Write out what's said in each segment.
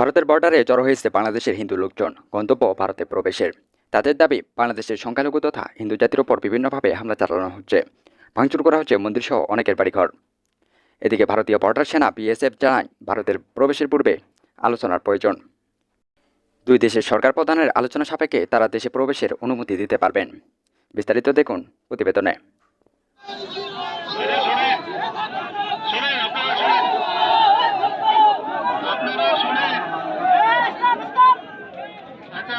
ভারতের বর্ডারে জড়ো হয়েছে বাংলাদেশের হিন্দু লোকজন, গন্তব্য ভারতে প্রবেশের। তাদের দাবি, বাংলাদেশের সংখ্যালঘু তথা হিন্দু জাতির ওপর বিভিন্নভাবে হামলা চালানো হচ্ছে। ভাঙচুর করা হচ্ছে মন্দিরসহ অনেকের বাড়িঘর। এদিকে ভারতীয় বর্ডার সেনা বিএসএফ জানায়, ভারতের প্রবেশের পূর্বে আলোচনার প্রয়োজন। দুই দেশের সরকার প্রধানের আলোচনা সাপেক্ষে তারা দেশে প্রবেশের অনুমতি দিতে পারবেন। বিস্তারিত দেখুন প্রতিবেদনে শোনেন আপনারা শোনেন আপনারা শোনেন আচ্ছা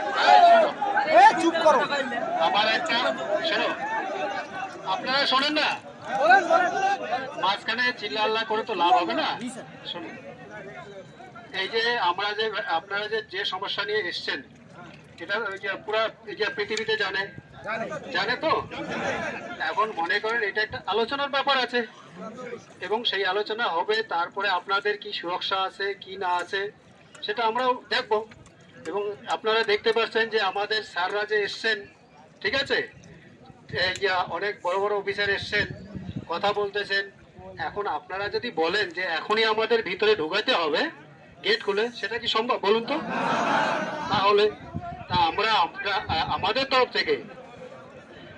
চুপ করো। আমার একটা শোনো, আপনারা শোনেন না? মাঝখানে চিল্লা করে তো লাভ হবে না? শুনুন এই যে আমরা যে, আপনারা যে যে সমস্যা নিয়ে এসছেন, এটা পুরা, এই যে পৃথিবীতে জানে। জানে তো? এখন মনে করেন এটা একটা আলোচনার ব্যাপার আছে। এবং সেই আলোচনা হবে, তারপরে আপনাদের কি সুরক্ষা আছে, কি না আছে, সেটা আমরাও দেখব। এবং আপনারা দেখতে পাচ্ছেন যে আমাদের স্যাররা যে এসছেন, ঠিক আছে? অনেক বড় বড় অফিসার এসছেন, কথা বলতেছেন। এখন আপনারা যদি বলেন যে এখনই আমাদের ভিতরে ঢুকাইতে হবে, গেট খুলে, সেটা কি সম্ভব? বলুন তো। তাহলে তা আমরা আমাদের তরফ থেকে,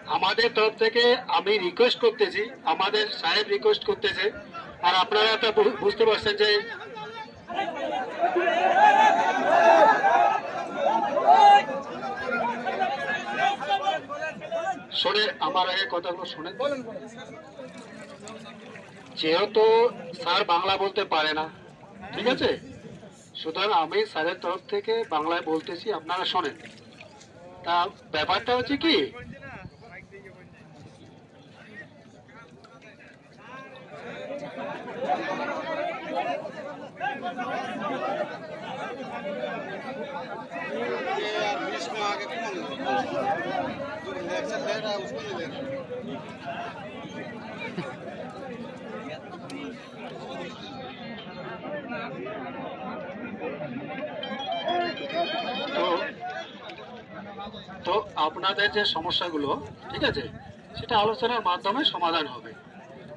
আমাদের তরফ থেকে আমি রিকোয়েস্ট করতেছি, আমাদের সাহেব রিকোয়েস্ট করতেছে। আর আপনারা বু- বুঝতে পারছেন যে শোনে আমার আগে কথাগুলো শোনেন। যেহেতু স্যার বাংলা বলতে পারে না, ঠিক আছে? সুতরাং আমি স্যারের তরফ থেকে বাংলায় বলতেছি, আপনারা শোনেন। তা ব্যাপারটা হচ্ছে কি? बीस में आगे कौन जो इलेक्शन ले रहा है उसको नहीं ले रहा তো তো আপনাদের যে সমস্যাগুলো ঠিক আছে সেটা আলোচনার মাধ্যমে সমাধান হবে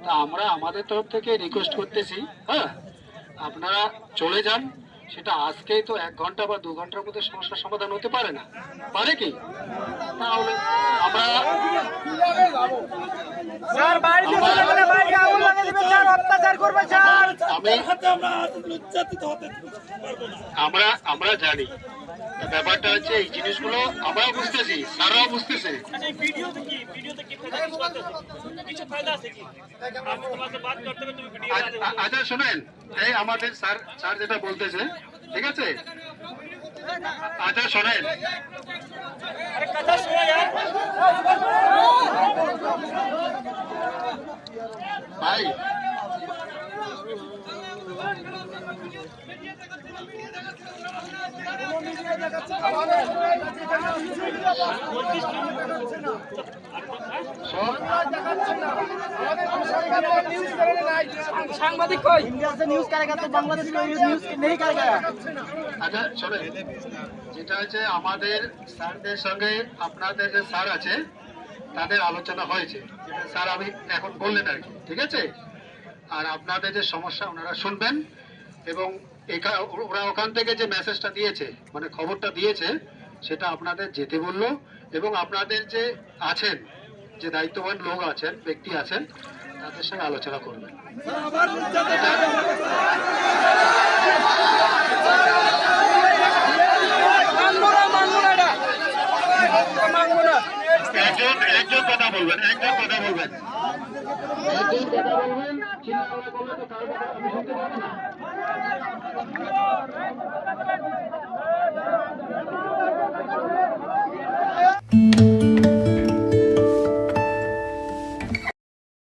তা আমরা আমাদের তরফ থেকে রিকোয়েস্ট করতেছি হ্যাঁ আপনারা চলে যান সেটা আজকেই তো এক ঘণ্টা বা দু ঘণ্টার মধ্যে সমস্যার সমাধান হতে পারে না। পারে কি? আমরা স্যার বাড়িতে আগুন লাগিয়ে স্যার অত্যাচার করবে স্যার। আমি হাতে আমরা হতে আমরা আমরা জানি। ব্যাপারটা হচ্ছে এই জিনিসগুলো আমরা বুঝতেছি স্যাররাও বুঝতেছে। আচ্ছা, আচ্ছা শোনেন এই আমাদের স্যার স্যার যেটা বলতেছে ঠিক আছে? আচ্ছা শোনেন। अरे कथा सुनो यार। भाई। मीडिया तक मीडिया तक সাংবাদিক কই? ইন্ডিয়াতে নিউজ কারে কাছে বাংলাদেশ নিউজ নেই কারে আচ্ছা চলে যেটা হচ্ছে আমাদের স্যারদের সঙ্গে আপনাদের যে স্যার আছে, তাদের আলোচনা হয়েছে। স্যার, আমি এখন বললেন আর কি, ঠিক আছে? আর আপনাদের যে সমস্যা, ওনারা শুনবেন এবং ওরা ওখান থেকে যে মেসেজটা দিয়েছে মানে খবরটা দিয়েছে সেটা আপনাদের যেতে বলল এবং আপনাদের যে আছেন যে দায়িত্ববান লোক আছেন ব্যক্তি আছেন তাদের সঙ্গে আলোচনা করবেন। একজন একজন কথা বলবেন একজন কথা বলবেন। একজন কথা বলবেন চিন্তা করলে তো কারও কথা আমি শুনতে পাবো না